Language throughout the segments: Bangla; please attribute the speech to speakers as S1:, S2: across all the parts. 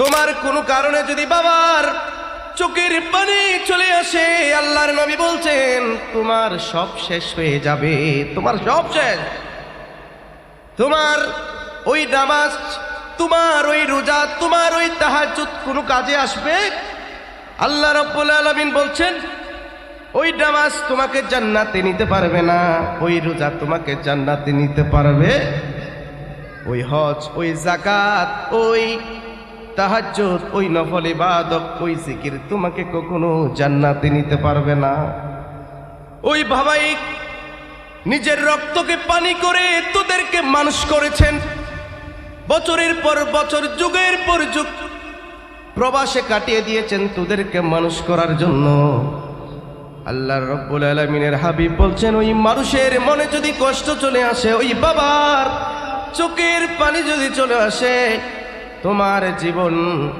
S1: তোমার কোনো কারণে যদি বাবার চোখের পানি চলে আসে, আল্লাহর নবী বলছেন, তোমার সব শেষ হয়ে যাবে, তোমার সব শেষ। তোমার ওই নামাজ, তোমার ওই রোজা, তোমার ওই তাহাজুদ কোনো কাজে আসবে? আল্লাহ রব্বুল আলমিন বলছেন, ওই নামাজ তোমাকে জান্নাতে নিতে পারবে না, ওই রোজা তোমাকে জান্নাতে নিতে পারবে। ওই হজ, ওই জাকাত ওই তাহাজ্জুদ, ওই নফল ইবাদত, ওই জিকির তোমাকে কখনো জান্নাতে নিতে পারবে না। ওই বাবাই নিজের রক্তকে পানি করে তোদেরকে মানুষ করেছেন। বছরের পর বছর, যুগের পর যুগ প্রবাসে কাটিয়ে দিয়েছেন তোদেরকে মানুষ করার জন্য। আল্লাহ রব্বুল আলমিনের হাবিব বলছেন, ওই মানুষের মনে যদি কষ্ট চলে আসে, ওই বাবার চোখের পানি যদি চলে আসে তোমার জীবন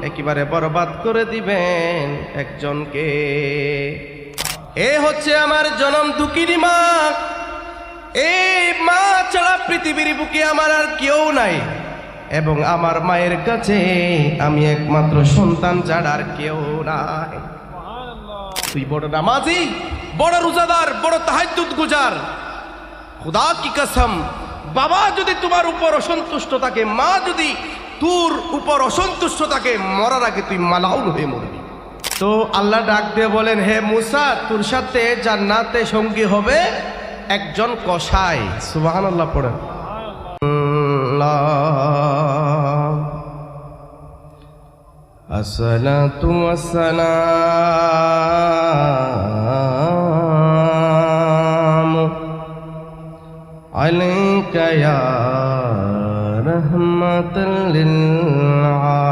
S1: একেবারে বরবাদ করে দিবেন একজনকে। এ হচ্ছে আমার জনম দুঃখিনী মা এই মা ছাড়া পৃথিবীর বুকে আমার আর কেউ নাই। এবং আমার মায়ের কাছে আমি একমাত্র সন্তান ছাড়া আর কেউ নাই। তুই বড় নামাজি, বড় রোজাদার, বড় তাহাজ্জুদ গুজার। খুদা কি কসম, বাবা যদি তোমার উপর অসন্তুষ্ট থাকে মা যদি তোর উপর অসন্তুষ্ট থাকে মরার আগে তুই মালাউন হয়ে মরবি তো আল্লাহ ডাক দিয়ে বলেন হে মুসা তোর সাথে জান্নাতে সঙ্গী হবে একজন কসাই সুবাহান আল্লাহ পড়েন আল্লাহ الصلاة والسلام عليك يا رحمة للعالمين.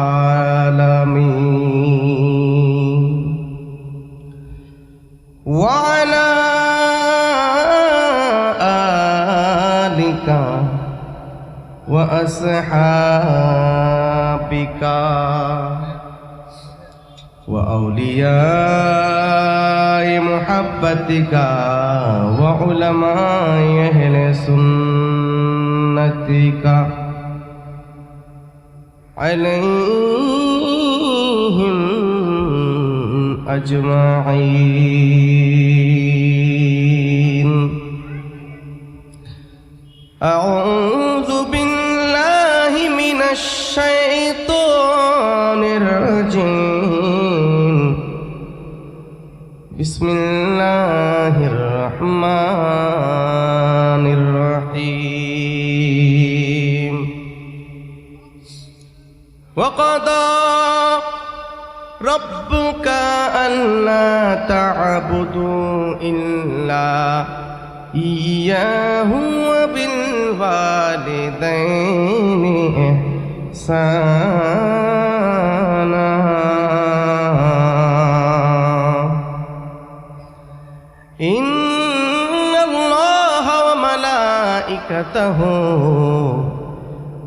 S1: وعلى آلك وأصحابك وأولياء محبتك وعلماء أهل سنتك عليهم أجمعين أعوذ بالله من الشيطان الرجيم بسم الله الرحمن وقضى ربك ألا تعبدوا إلا إياه وبالوالدين إحسانا إن الله وملائكته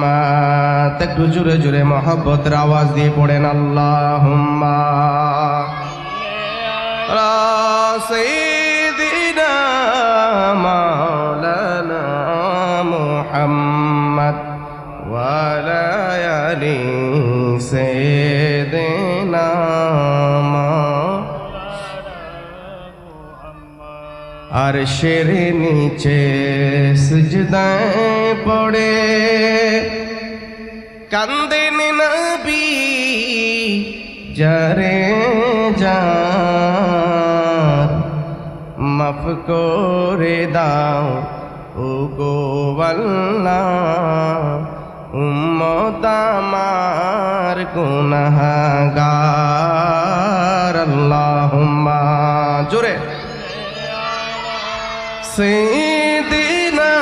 S1: মাত একটু জুড়ে জুড়ে মহব্বতের আওয়াজ দিয়ে পড়েন আল্লাহ রাসিদিনা মাওলানা মুহাম্মদ ওয়ালা আলি সাইয়্যিদিনা আর শের নিচে সুজদায় পড়ে। কান্দেন নবী, যারে যার। মাফ করে দাও ও গো আল্লাহ। উম্মত আমার গুনাহগার। আল্লাহ জোরে। سيدنا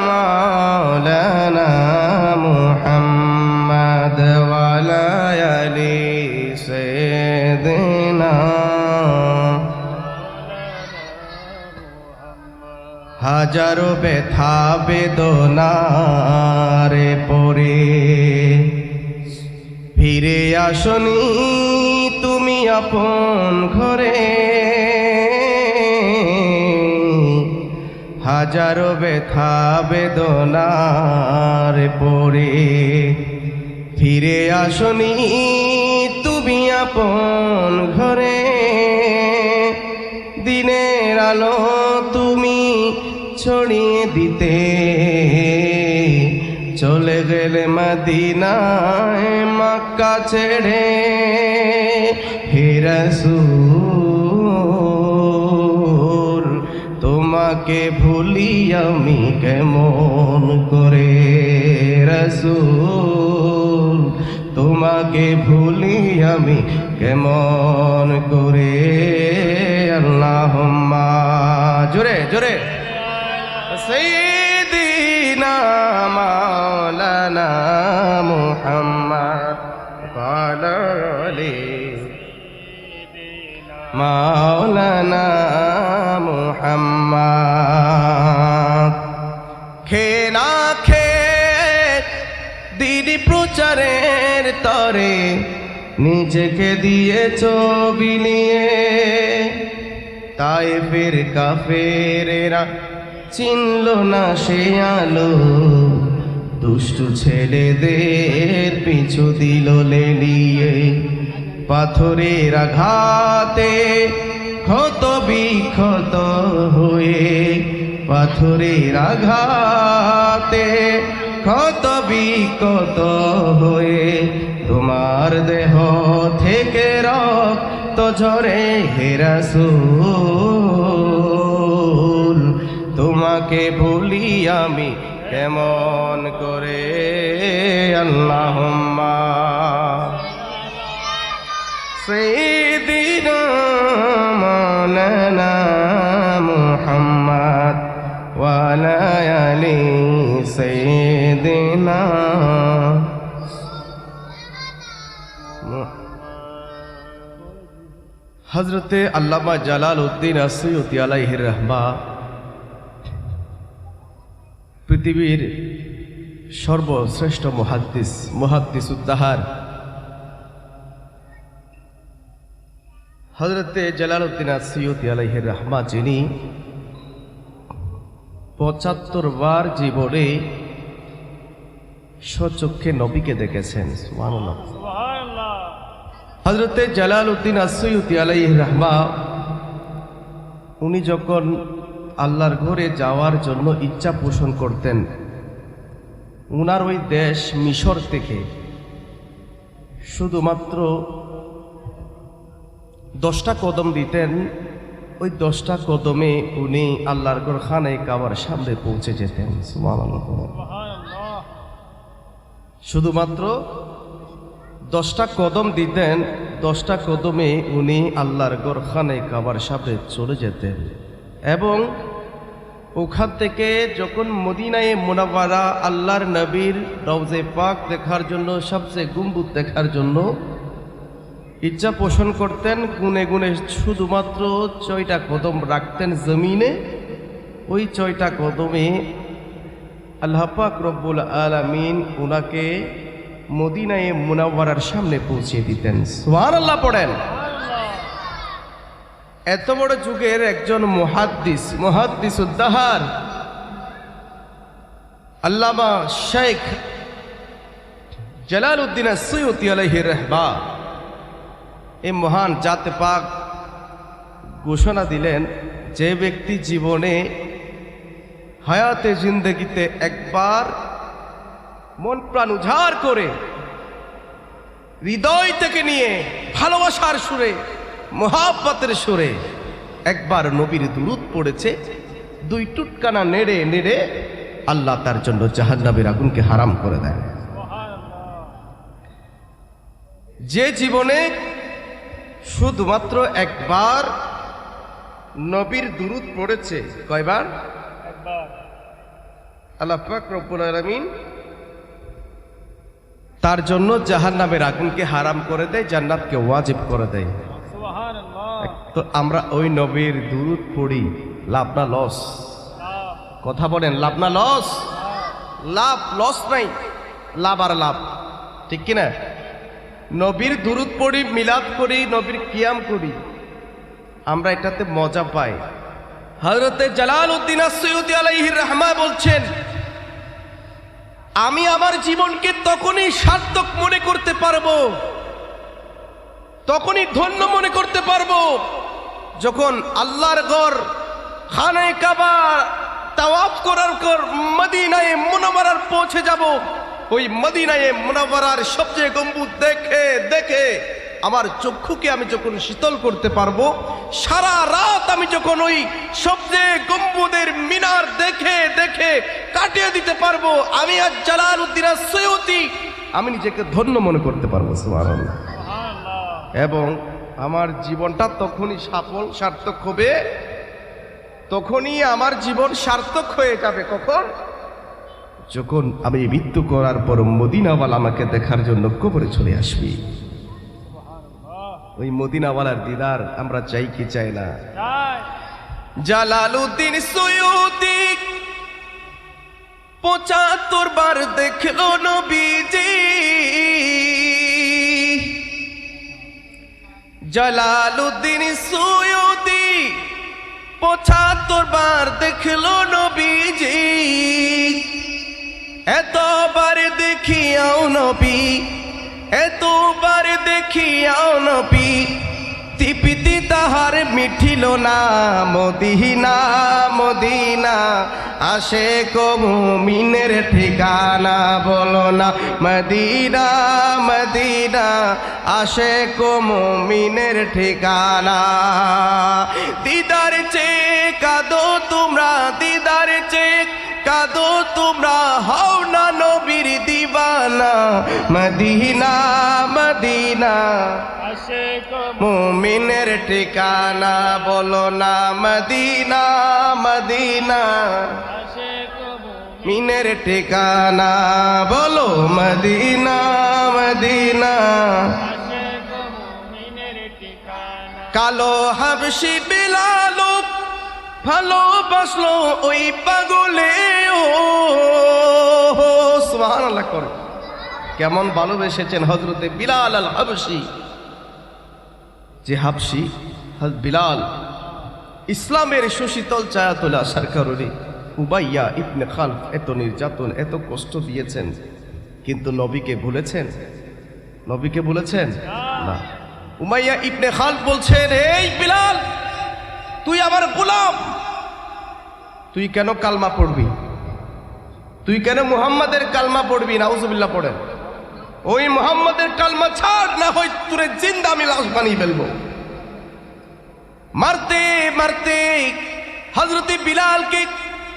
S1: مولانا محمد وعلى آل سيدنا হাজারো ব্যথা বেদনারে পরে ফিরে আসনি তুমি আপন ঘরে হাজারো ব্যথা বেদনার পরে ফিরে আসনি তুমি আপন ঘরে। দিনের আলো তুমি ছড়িয়ে দিতে। চলে গেলে মদিনায় মক্কা ছেড়ে হিরসুল তোমাকে ভুলি আমি কেমন করে রসুল তোমাকে ভুলি আমি কেমন করে আল্লাহ জোরে জোরে سيدنا مولانا محمد قال لي مولانا মোহাম্মদ। খে না খে দিদি প্রচারের তরে নিজেকে দিয়ে ছবি নিয়ে। তাই ফের কাফেরেরা চিনল না সে আলো। দুষ্টু ছেলেদের পিছু দিল লেলিয়ে পাথরের আঘাতে ক্ষত বিক্ষত হয়ে পাথরের আঘাতে, ক্ষত, বিক্ষত হয়ে তোমার দেহ থেকে রক্ত ঝরে হেরাস তোমাকে ভুলি আমি কেমন করে? আল্লাহ সেই হজরতে আল্লামা জালাল উদ্দিন আসৈতি আলাইহির রহমা পৃথিবীর সর্বশ্রেষ্ঠ মহাদ্দিস মহাদ্দিস উদ্দাহার হজরতে জালাল উদ্দিন আসৈতি আলাইহির রহমা যিনি পঁচাত্তর বার জীবনে স্বচক্ষে নবীকে দেখেছেন হজরতে জালাল উদ্দিন আসইউদ্দি আলাইহ রহমা উনি যখন আল্লাহর ঘরে যাওয়ার জন্য ইচ্ছা পোষণ করতেন উনার ওই দেশ মিশর থেকে শুধুমাত্র দশটা কদম দিতেন ওই দশটা কদমে উনি আল্লাহর ঘর খানে কাবার সামনে পৌঁছে যেতেন শুধুমাত্র দশটা কদম দিতেন দশটা কদমে উনি আল্লাহর গোরখানে কাবার সামনে চলে যেতেন। এবং ওখান থেকে যখন মদিনায় মোনাবারা আল্লাহর নবীর রওজে পাক দেখার জন্য সবচেয়ে গুম্বুদ দেখার জন্য ইচ্ছা পোষণ করতেন, গুনে গুনে শুধুমাত্র ছয়টা কদম রাখতেন জমিনে। ওই ছয়টা কদমে আল্লাহ পাক রব্বুল আলামিন ওনাকে মদিনায় মুনাওয়ারার সামনে পৌঁছে দিতেন। সোহান আল্লাহ পড়েন। এত বড় যুগের একজন মহাদ্দিস মুহাদ্দিস উদ্দাহার আল্লামা শেখ জালাল উদ্দিন সৈয়দি আলহি রহবা। এই মহান জাতে পাক ঘোষণা দিলেন যে ব্যক্তি জীবনে হায়াতে জিন্দগিতে একবার মন প্রাণ উজাড় করে হৃদয় থেকে নিয়ে ভালোবাসার সুরে মহাব্বতের সুরে একবার নবীর দুরুদ পড়েছে দুই টুটকানা নেড়ে নেড়ে আল্লাহ তার জন্য জাহান্নাবের আগুনকে হারাম করে দেয়। যে জীবনে শুধুমাত্র একবার নবীর দুরুদ পড়েছে। কয়বার? আল্লাহ পাক রব্বুল আলামিন তার জন্য জাহান্নামের আগুনকে হারাম করে দেয় জান্নাতকে ওয়াজিব করে দেয়। তো আমরা ওই নবীর দুরুদ পড়ি লাভ না লস? কথা বলেন লাভ না লস? লাভ লস নাই লাভ আর লাভ। ঠিক কিনা? নবীর দুরুদ পড়ি, মিলাদ করি, নবীর কিয়াম করি। আমরা এটাতে মজা পাই। হজরতে জালাল উদ্দিন আলাইহির রহমা বলছেন, আমি আমার জীবনকে তখনই সার্থক মনে করতে পারব, তখনই ধন্য মনে করতে পারব, যখন আল্লাহর ঘর, খানে কাবা, তাওয়াফ করার পর মদিনায় মুনাওয়ারার পৌঁছে যাব। ওই মদিনায় মুনাওয়ারার সবচেয়ে গম্বুজ দেখে দেখে আমার চক্ষুকে আমি যখন শীতল করতে পারব, সারা রাত আমি যখন ওই সবচেয়ে গম্বুদের মিনার দেখে দেখে কাটিয়ে দিতে পারব, আমি আর জালাল উদ্দিন আমি নিজেকে ধন্য মনে করতে পারব এবং আমার জীবনটা তখনই সফল, সার্থক হবে, তখনই আমার জীবন সার্থক হয়ে যাবে, কখন? যখন আমি মৃত্যু করার পর মদিনাওয়াল আমাকে দেখার জন্য কবরে চলে আসবি। ওই মদিনাওয়ালার দিদার আমরা চাই কি চাই না। জালালুদ্দিন সৈয়দি পঁচাত্তর বার দেখল নবীজি। জালালুদ্দিন সৈয়দি পঁচাত্তর বার দেখল নবীজি। এতবার দেখিয়াও নবী, এতবার দেখিয়াও নবী, তিপিতি তাহার মিঠিল না, মদিনা মদিনা আসে কমিনের ঠিকানা বলো না, মদিনা মদিনা আসে কমিনের ঠিকানা। দিদার চে কাদো তোমরা, দিদার চে কাদো তোমরা, হও না নবীর দিবানা। মদিনা মদিনা। মুমিনের ঠিকানা বলো না, মদিনা মদিনা। মিনের ঠিকানা বলো, মদিনা মদিনা। কালো হাবসি বিলালো ভালোবাসলো ওই পাগলে, ও সুবহানাল্লাহ করে। কেমন ভালোবেসেছেন হজরতে বিলাল আল হাবসি যে হাবসি বিলাল, ইসলামের সুশীতল ছায়া তোলে আসার উবাইয়া ইবনে খালফ এত নির্যাতন, এত কষ্ট দিয়েছেন। কিন্তু নবীকে ভুলেছেন? নবীকে বলেছেন? না। উমাইয়া ইবনে খালফ বলছেন, এই বিলাল তুই আমার গোলাম। তুই কেন কালমা পড়বি? তুই কেন মুহাম্মাদের কালমা পড়বি? নাউজুবিল্লাহ পড়েন। ওই মুহাম্মাদের কালমা ছাড়, না হয় তুরে জিন্দা আমি লাশ বানিয়ে ফেলব। মারতে মারতে হজরতে বিলালকে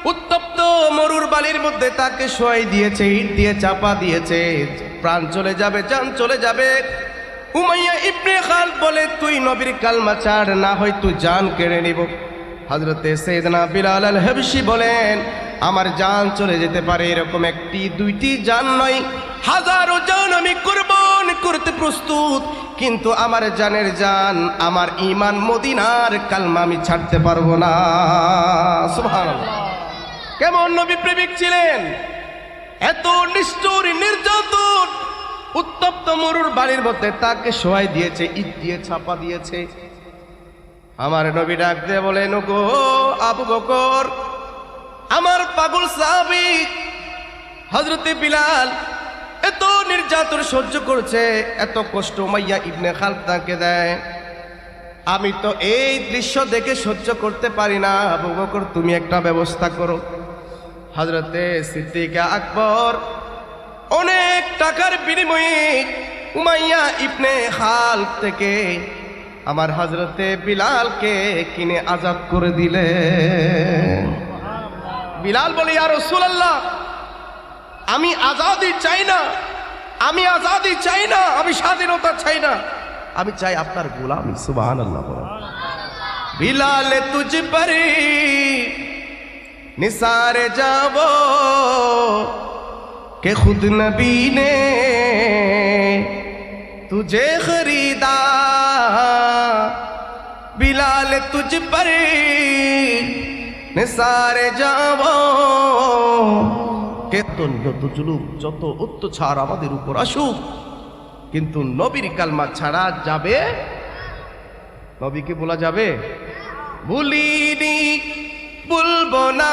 S1: উত্তপ্ত মরুর বালির মধ্যে তাকে শোয়াই দিয়েছে, ইট দিয়ে চাপা দিয়েছে। প্রাণ চলে যাবে, জান চলে যাবে। উমাইয়া ইবনে খাল বলে, তুই নবীর কালমা ছাড় না হয় তুই জান কেড়ে নিব। হজরতে সৈয়দনা বিলাল আল হেবসি বলেন, আমার জান চলে যেতে পারে এরকম একটি, দুইটি জান নয়। হাজারো জান আমি কুরবান করতে প্রস্তুত, কিন্তু আমার জানের জান, আমার ইমান মদিনার কালমা আমি ছাড়তে পারব না। কেমন নবী প্রেমিক ছিলেন? এত নিষ্ঠুর, নির্যাতন উত্তপ্ত মরুর বাড়ির মধ্যে তাকে শোয়াই দিয়েছে, ইট দিয়ে ছাপা দিয়েছে। আমার নবী ডাক দিয়ে বলেন গো আবু বকর, আমার পাগল সাহাবিক হজরতে বিলাল এত নির্যাতন সহ্য করছে, এত কষ্ট মাইয়া ইবনে খালফ তাকে দেয়। আমি তো এই দৃশ্য দেখে সহ্য করতে পারি না। আবু বকর, তুমি একটা ব্যবস্থা করো। হজরতে সিদ্দিকা আকবর অনেক টাকার বিনিময়ে উমাইয়া ইবনে হাল থেকে আমার হজরতে বিলালকে কিনে আজাদ করে দিলে। বিলাল বলে আর রসুল্লাহ আমি আজাদি চাই না, আমি আজাদি চাই না, আমি স্বাধীনতা চাই না। আমি চাই আপনার গোলাম সুবাহান আল্লাহ বিলালে তুজি পারি, নিসারে যাব کہ خود نبی نے تجھے خریدا بلال تجھ پر নিসারে যাব কেতন যত জুলুম যত অত্যাচার আমাদের উপর আসুক কিন্তু নবীর কালমা ছাড়া যাবে নবীকে বলা যাবে ভুলিনি বলব না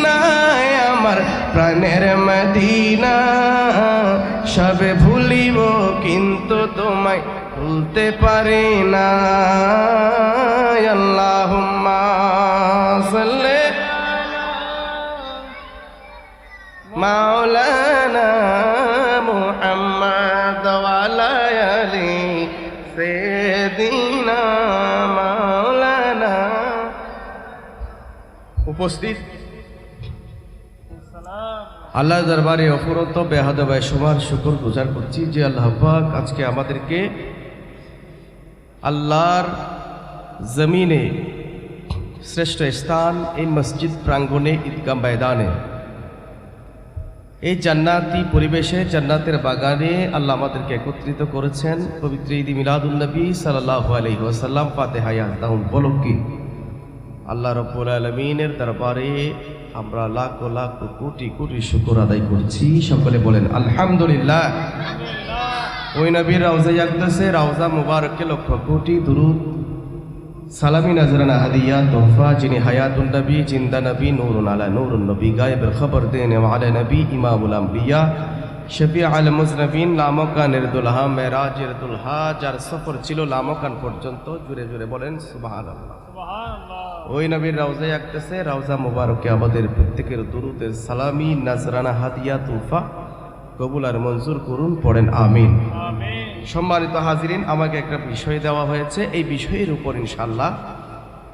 S1: প্রাণের মদিনা সবে ভুলিব কিন্তু তোমায় ভুলতে পারি না। মাওলানা সাইয়্যিদিনা মাওলানা। উপস্থিত আল্লাহ দরবারে অফুরত বেহাদবায় সবার শুকর গুজার করছি যে আল্লাহ আজকে আমাদেরকে আল্লাহর জমিনে শ্রেষ্ঠ স্থান এই মসজিদ প্রাঙ্গণে, ঈদগাহ ময়দানে, এই জান্নাতি পরিবেশে, জান্নাতের বাগানে আল্লাহ আমাদেরকে একত্রিত করেছেন। পবিত্র ঈদ মিলাদুলনবী সাল্লাহ আলহি ওয়াসাল্লাম, ফাতেহায়া তাহুম বলকি আল্লাহ রব্বুল আলমিনের দরবারে আমরা লাখ লাখ কোটি কোটি শুকর আদায় করছি। সকলে বলেন, আলহামদুলিল্লাহ। ওই নবীর রাউজা ইয়াকদাসে রাউজা মুবারককে লক্ষ কোটি দুরুদ। সালামি নজরানা হাদিয়া, তোহফা, যিনি হায়াতুন নবী, জিন্দা নবী, নূরুন আলা নূরুন নবী, গায়েবের খবর দেন ওয়ালা নবী, ইমামুল আম্বিয়া শফি আল মুজনবিন লামকানের দুলহা মেরাজের যার সফর ছিল লামকান পর্যন্ত। জুড়ে জুড়ে বলেন, সুবহানাল্লাহ। ওই নবীর রাউজায় আঁকতেছে রাউজা মুবারকে আমাদের প্রত্যেকের দুরুদের সালামি নাজরানা হাদিয়া তুফা কবুল আর মঞ্জুর করুন পড়েন আমিন। সম্মানিত হাজিরিন আমাকে একটা বিষয় দেওয়া হয়েছে। এই বিষয়ের উপর ইনশাল্লাহ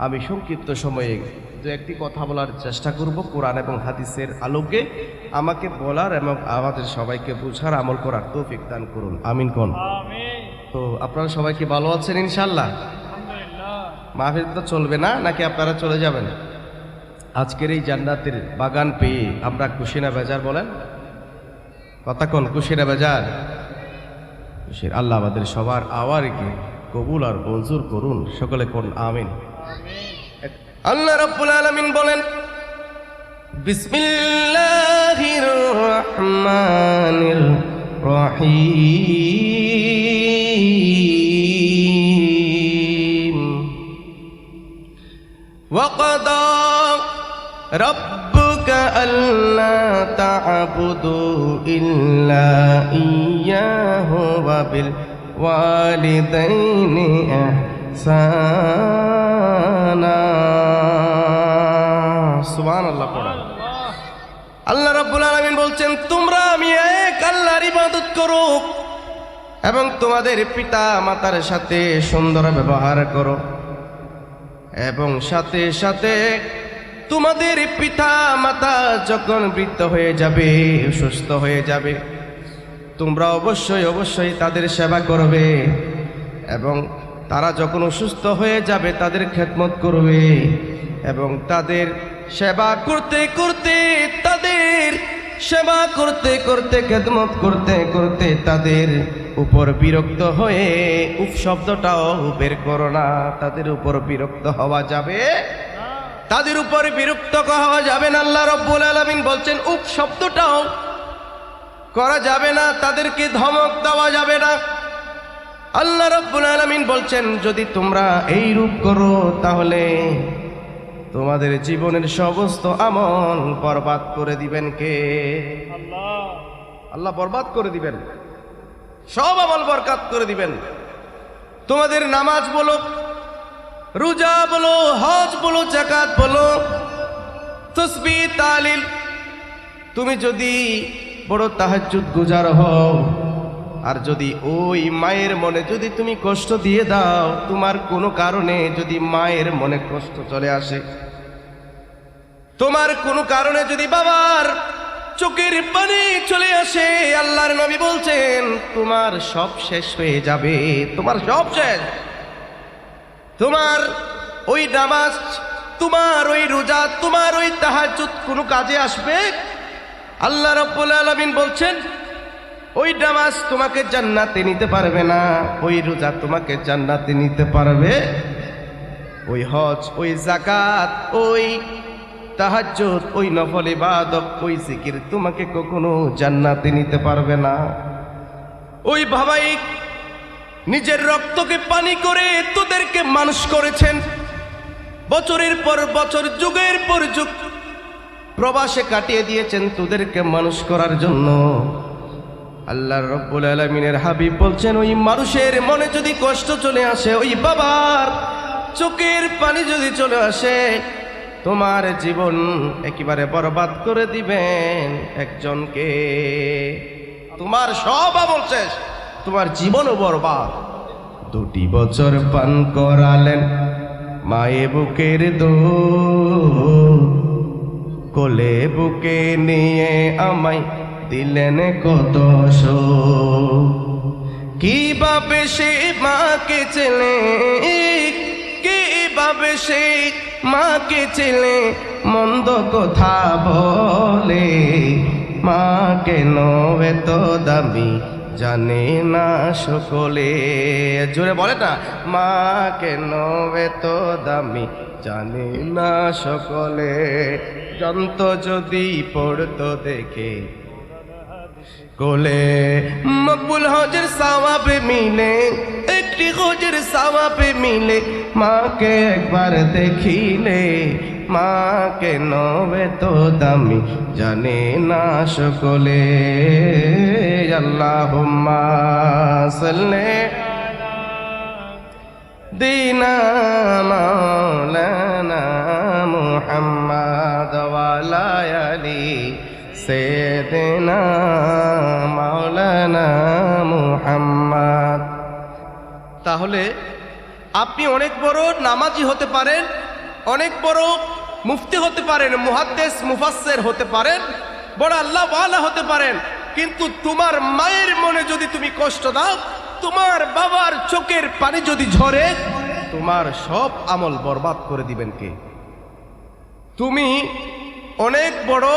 S1: আমি সংক্ষিপ্ত সময়ে দু একটি কথা বলার চেষ্টা করব কোরআন এবং হাদিসের আলোকে। আমাকে বলার এবং আমাদের সবাইকে বুঝার আমল করার তৌফিক দান করুন। আমিন কোন? তো আপনারা সবাইকে ভালো আছেন ইনশাল্লাহ মাহফিল তো চলবে না, নাকি আপনারা চলে যাবেন? আজকের এই জান্নাতের বাগান পেয়ে আমরা কুশিনা বাজার বলেন? কথা কোন, কুশিনা বাজার? খুশির আল্লাহ আমাদের সবার আওয়ারকে কবুল আর মঞ্জুর করুন। সকলে কোন, আমিন। আল্লাহ রাব্বুল আলামিন বলেন, বিসমিল্লাহির রহমানির রহিম। وقضى ربك ألا تعبدوا إلا إياه وبالوالدين إحسانا সুবহান আল্লাহ পড়ান আল্লাহ রাব্বুল আলামিন বলছেন তোমরা আমি এক আল্লাহর ইবাদত করো এবং তোমাদের পিতা মাতার সাথে সুন্দর ব্যবহার করো এবং সাথে সাথে তোমাদের পিতা মাতা যখন বৃদ্ধ হয়ে যাবে, সুস্থ হয়ে যাবে, তোমরা অবশ্যই অবশ্যই তাদের সেবা করবে এবং তারা যখন অসুস্থ হয়ে যাবে, তাদের খেদমত করবে এবং তাদের সেবা করতে করতে তাদের সেবা করতে করতে, খেদমত করতে করতে তাদের উপর বিরক্ত হয়ে উপ শব্দটাও বের করো না, তাদের উপর বিরক্ত হওয়া যাবে? তাদের উপর বিরক্ত হওয়া যাবে না, আল্লাহ রব্বুল আলমিন বলছেন উপ শব্দটাও করা যাবে না, তাদেরকে ধমক দেওয়া যাবে না। আল্লাহ রব্বুল আলমিন বলছেন, যদি তোমরা এই রূপ করো, তাহলে তোমাদের জীবনের সমস্ত আমল বরবাদ করে দিবেন কে? আল্লাহ। বরবাদ করে দিবেন। সব আমল বরকাত করে দিবেন। তোমাদের নামাজ বলো, রোজা বলো, হজ বলো জাকাত বলো, তসবি, তালিল। তুমি যদি বড় তাহাজ্জুদ গুজার হও, আর যদি ওই মায়ের মনে যদি তুমি কষ্ট দিয়ে দাও, তোমার কোনো কারণে যদি মায়ের মনে কষ্ট চলে আসে তোমার কোনো কারণে যদি বাবার চোখের পানি চলে আসে, আল্লাহর নবী বলছেন, তোমার সব শেষ হয়ে যাবে, তোমার সব শেষ। তোমার ওই নামাজ, তোমার ওই রোজা, তোমার ওই তাহাজুদ কোনো কাজে আসবে? আল্লাহ রব্বুল আলমিন বলছেন, ওই নামাজ তোমাকে জান্নাতে নিতে পারবে না, ওই রোজা তোমাকে জান্নাতে নিতে পারবে। ওই হজ, ওই জাকাত ওই তাহাজ্জুদ, ওই নফল ইবাদত, ওই জিকির তোমাকে কখনো জান্নাতে নিতে পারবে না। ওই বাবাই নিজের রক্তকে পানি করে তোদেরকে মানুষ করেছেন। বছরের পর বছর, যুগের পর যুগ, প্রবাসে কাটিয়ে দিয়েছেন তোদেরকে মানুষ করার জন্য। আল্লাহ রব্বুল আলমিনের হাবিব বলছেন, ওই মানুষের মনে যদি কষ্ট চলে আসে, ওই বাবার চোখের পানি যদি চলে আসে তোমার জীবন একেবারে বরবাদ করে দিবেন একজনকে। তোমার সব আমল শেষ, তোমার জীবনও বরবাদ। দুটি বছর পান করালেন মায়ে বুকের দো কোলে বুকে নিয়ে আমায় দিলেন কত কীভাবে সে মাকে চেলে কীভাবে সে মাকে চেলে মন্দ কথা বলে। মা কেন এত দামি জানে না সকলে? জোরে বলে না। মা কেন এত দামি জানে না সকলে? যন্ত যদি পড়তো দেখে কোলে মকবুল হজের সাওয়াবে মিলে একটি হজের সাওয়াবে মিলে মাকে একবার দেখিলে মাকে নবে তো দামি জানে না সকলে আল্লাহ সাল্লে দিনা মাওলানা মুহাম্মদ ওয়ালা আলী সেদিনা মাওলানা মুহাম্মদ। তাহলে আপনি অনেক বড় নামাজি হতে পারেন, অনেক বড় মুফতি হতে পারেন, মুহাদ্দেস, মুফাসসির হতে পারেন, বড় আল্লাহ ওয়ালা হতে পারেন, কিন্তু তোমার মায়ের মনে যদি তুমি কষ্ট দাও, তোমার বাবার চোখের পানি যদি ঝরে, তোমার সব আমল বরবাদ করে দিবেন কে? তুমি অনেক বড়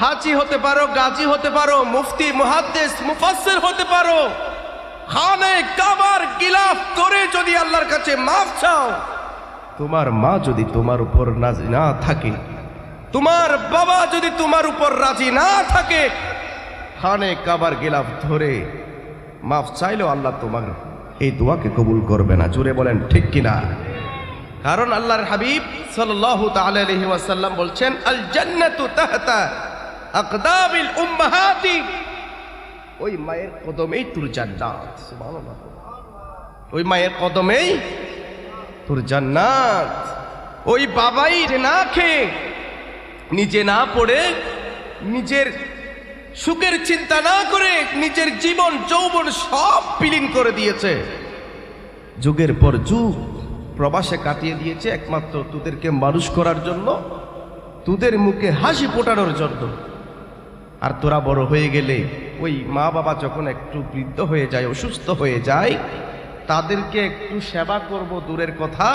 S1: হাজি হতে পারো, গাজী হতে পারো, মুফতি, মুহাদ্দেস, মুফাসসির হতে পারো। খানে কাবার গিলাফ করে যদি আল্লাহর কাছে মাফ চাও, তোমার মা যদি তোমার উপর রাজি না থাকে, তোমার বাবা যদি তোমার উপর রাজি না থাকে, খানে কাবার গিলাফ ধরে মাফ চাইলেও আল্লাহ তোমার এই দোয়াকে কবুল করবে না। জুড়ে বলেন, ঠিক কিনা? কারণ আল্লাহর হাবিব আলাইহি ওয়াসাল্লাম বলছেন, আল জান্নাতু তাহতা আকদাবিল উম্মাহাতি। ওই মায়ের কদমেই তোর জান্নাত। সুবহানাল্লাহ। ওই মায়ের কদমেই তোর জান্নাত। ওই বাবাই না খেয়ে নিজে না পড়ে, নিজের সুখের চিন্তা না করে নিজের জীবন, যৌবন সব বিলীন করে দিয়েছে। যুগের পর যুগ প্রবাসে কাটিয়ে দিয়েছে একমাত্র তোদেরকে মানুষ করার জন্য, তোদের মুখে হাসি ফোটানোর জন্য। আর তোরা বড় হয়ে গেলে ওই মা বাবা যখন একটু বৃদ্ধ হয়ে যায়, অসুস্থ হয়ে যায়, তাদেরকে একটু সেবা করব দূরের কথা,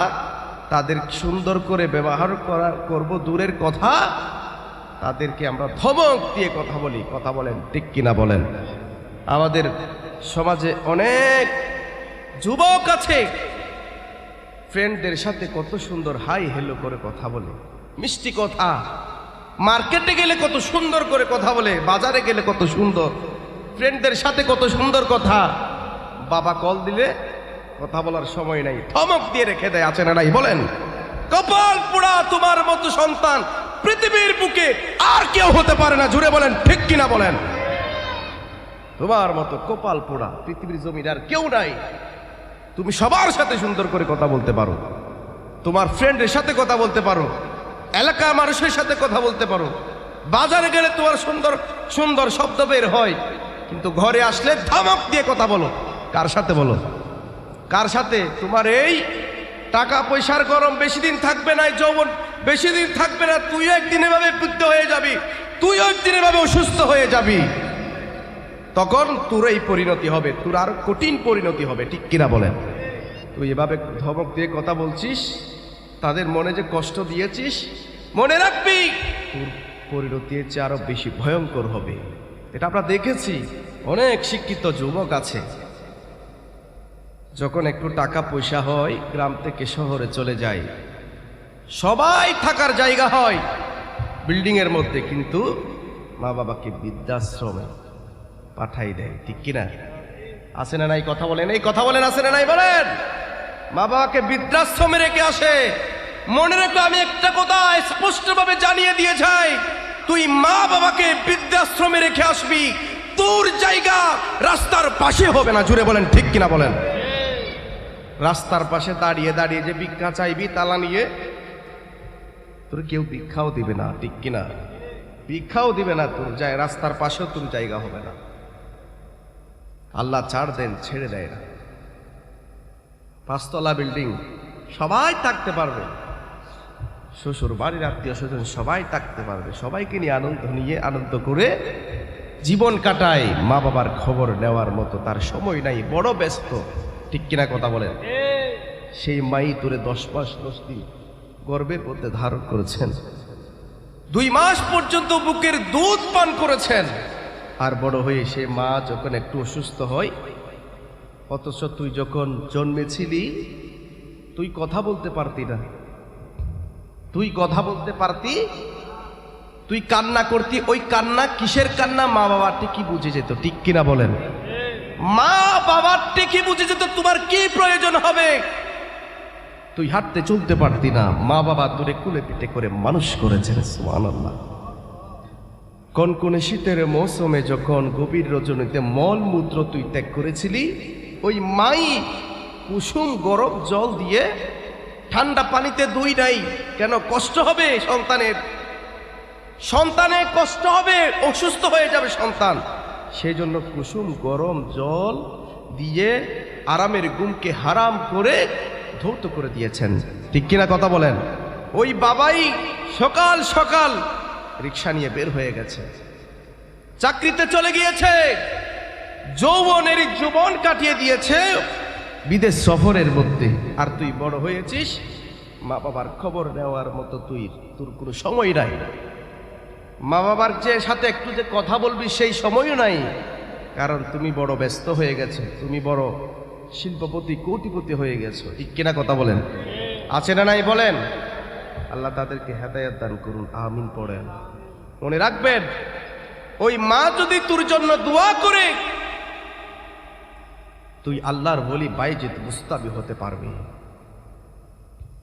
S1: তাদের সুন্দর করে ব্যবহার করা, করব দূরের কথা, তাদেরকে আমরা ধমক দিয়ে কথা বলি। কথা বলেন, ঠিক কিনা বলেন? আমাদের সমাজে অনেক যুবক আছে ফ্রেন্ডদের সাথে কত সুন্দর হাই হেলো করে কথা বলে। মিষ্টি কথা মার্কেটে গেলে কত সুন্দর করে কথা বলে, বাজারে গেলে কত সুন্দর ফ্রেন্ডদের সাথে কত সুন্দর কথা। বাবা কল দিলে কথা বলার সময় নাই, ধমক দিয়ে রেখে দেয়, আছে না নাই, বলেন। কপাল পোড়া তোমার মতো সন্তান পৃথিবীর বুকে আর কেউ হতে পারে না, জুড়ে বলেন, ঠিক কিনা বলেন। তোমার মতো কপাল পোড়া পৃথিবীর জমির আর কেউ নাই, তুমি সবার সাথে সুন্দর করে কথা বলতে পারো, তোমার ফ্রেন্ডের সাথে কথা বলতে পারো এলাকা মানুষের সাথে কথা বলতে পারো। বাজারে গেলে তোমার সুন্দর সুন্দর শব্দ বের হয়। কিন্তু ঘরে আসলে ধমক দিয়ে কথা বলো। কার সাথে বলো? কার সাথে? তোমার এই টাকা পয়সার গরম বেশি দিন থাকবে না যৌবন বেশি দিন থাকবে না, তুই একদিন এভাবে বৃদ্ধ হয়ে যাবি। তুই একদিন এভাবে অসুস্থ হয়ে যাবি। তখন তোর এই পরিণতি হবে, তোর আরও কঠিন পরিণতি হবে, ঠিক কিনা বলেন? তুই এভাবে ধমক দিয়ে কথা বলছিস তাদের মনে যে কষ্ট দিয়েছিস, মনে রাখবি পরিণতি এর চেয়ে আরও বেশি ভয়ঙ্কর হবে। এটা আমরা দেখেছি, অনেক শিক্ষিত যুবক আছে। যখন একটু টাকা পয়সা হয়, গ্রাম থেকে শহরে চলে যায়। সবাই থাকার জায়গা হয়, বিল্ডিং এর মধ্যে, কিন্তু মা বাবাকে বৃদ্ধাশ্রমে পাঠাই দেয়, ঠিক কিনা? আসে না নাই কথা বলেন? এই কথা বলেন আসে না নাই বলেন? মা বাবাকে বৃদ্ধাশ্রমে রেখে আসে। মনে রেখো, আমি একটা কথা স্পষ্টভাবে জানিয়ে দিয়ে যাই। তুই মা বাবাকে বৃদ্ধাশ্রমে রেখে আসবি। তোর জায়গা রাস্তার পাশে হবে না। জুড়ে বলেন, ঠিক কিনা বলেন? রাস্তার পাশে দাঁড়িয়ে দাঁড়িয়ে যে ভিক্ষা চাইবি তালা নিয়ে তোর কেউ ভিক্ষাও দিবে না, ঠিক কিনা? ভিক্ষাও দিবে না তোর যায় রাস্তার পাশেও তোর জায়গা হবে না। আল্লাহ ছাড় দেন, ছেড়ে দেয় না। পাঁচতলা বিল্ডিং, সবাই থাকতে পারবে। শ্বশুর বাড়ির আত্মীয় স্বজন সবাই থাকতে পারবে। সবাইকে নিয়ে আনন্দ নিয়ে আনন্দ করে জীবন কাটায়। মা বাবার খবর নেওয়ার মতো তার সময় নাই, বড় ব্যস্ত। ঠিক কিনা কথা বলেন? সেই মাই তোরে দশ মাস দশ দিন গর্বের মধ্যে ধারণ করেছেন। দুই মাস পর্যন্ত বুকের দুধ পান করেছেন। আর বড় হয়ে সে মা যখন একটু অসুস্থ হয়, অথচ তুই যখন জন্মেছিলি, তুই কথা বলতে পারতি না। তুই কথা বলতে পারতি? তুই কান্না করতি, ওই কান্না কিসের কান্না? মা বাবার কি বুঝে যেত, ঠিক কিনা বলেন? মা বাবার কি বুঝে যেত, তোমার কি প্রয়োজন হবে? তুই হাঁটতে চলতে পারতি না। মা বাবা তোরে কুলে পিঠে করে মানুষ করেছেন, সুবহানাল্লাহ। কনকনে শীতের মৌসুমে যখন গভীর রজনীতে মলমূত্র তুই ত্যাগ করেছিলি, ওই মাই কুসুম গরম জল দিয়ে ঠান্ডা পানিতে দুই নাই। কেন কষ্ট হবে সন্তানের? সন্তানে কষ্ট হবে, অসুস্থ হয়ে যাবে সন্তান। সেই জন্য কুসুম গরম জল দিয়ে আরামের গুমকে হারাম করে ধৌত করে দিয়েছেন। ঠিক কিনা কথা বলেন? ওই বাবাই সকাল সকাল রিক্সা নিয়ে বের হয়ে গেছে। চাকরিতে চলে গিয়েছে। যৌবনের যৌবন কাটিয়ে দিয়েছে। বিদেশ সফরের মধ্যে আর তুই বড় হয়েছিস মা বাবার খবর নেওয়ার মতো তুই, তোর কোনো সময় নাই। মা বাবার যে সাথে একটু যে কথা বলবি সেই সময়ও নাই, কারণ তুমি বড় ব্যস্ত হয়ে গেছো, তুমি বড় শিল্পপতি, কোটিপতি হয়ে গেছো। ঠিক কিনা কথা বলেন? আছে না নাই বলেন? আল্লাহ তাদেরকে হেদায়াত দান করুন, আমিন পড়েন। মনে রাখবেন, ওই মা যদি তোর জন্য দোয়া করে তুই আল্লাহর বলি বাইজিত মুস্তাবি হতে পারবি।